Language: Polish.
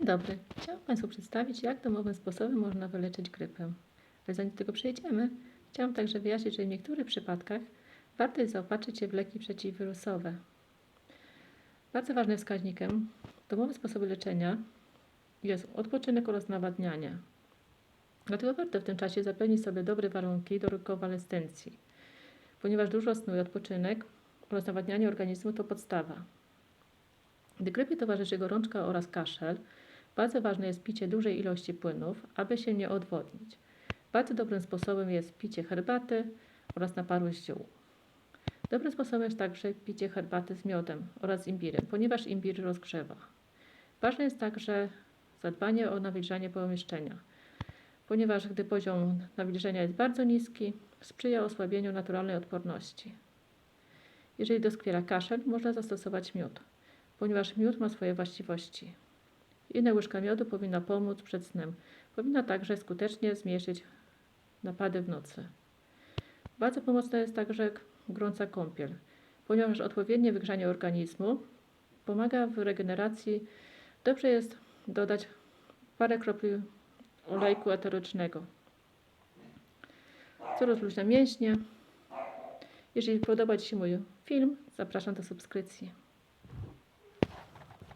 Dzień dobry. Chciałam Państwu przedstawić, jak domowym sposobem można wyleczyć grypę. Ale zanim do tego przejdziemy, chciałam także wyjaśnić, że w niektórych przypadkach warto jest zaopatrzyć się w leki przeciwwirusowe. Bardzo ważnym wskaźnikiem domowe sposoby leczenia jest odpoczynek oraz nawadnianie. Dlatego warto w tym czasie zapewnić sobie dobre warunki do rekonwalescencji, ponieważ dużo snu i odpoczynek oraz nawadnianie organizmu to podstawa. Gdy grypie towarzyszy gorączka oraz kaszel, bardzo ważne jest picie dużej ilości płynów, aby się nie odwodnić. Bardzo dobrym sposobem jest picie herbaty oraz naparu ziół. Dobrym sposobem jest także picie herbaty z miodem oraz imbirem, ponieważ imbir rozgrzewa. Ważne jest także zadbanie o nawilżanie pomieszczenia, ponieważ gdy poziom nawilżenia jest bardzo niski, sprzyja osłabieniu naturalnej odporności. Jeżeli doskwiera kaszel, można zastosować miód, ponieważ miód ma swoje właściwości. Jedna łyżka miodu powinna pomóc przed snem. Powinna także skutecznie zmniejszyć napady w nocy. Bardzo pomocna jest także gorąca kąpiel, ponieważ odpowiednie wygrzanie organizmu pomaga w regeneracji. Dobrze jest dodać parę kropli olejku eterycznego, co rozluźnia mięśnie. Jeżeli podoba Ci się mój film, zapraszam do subskrypcji.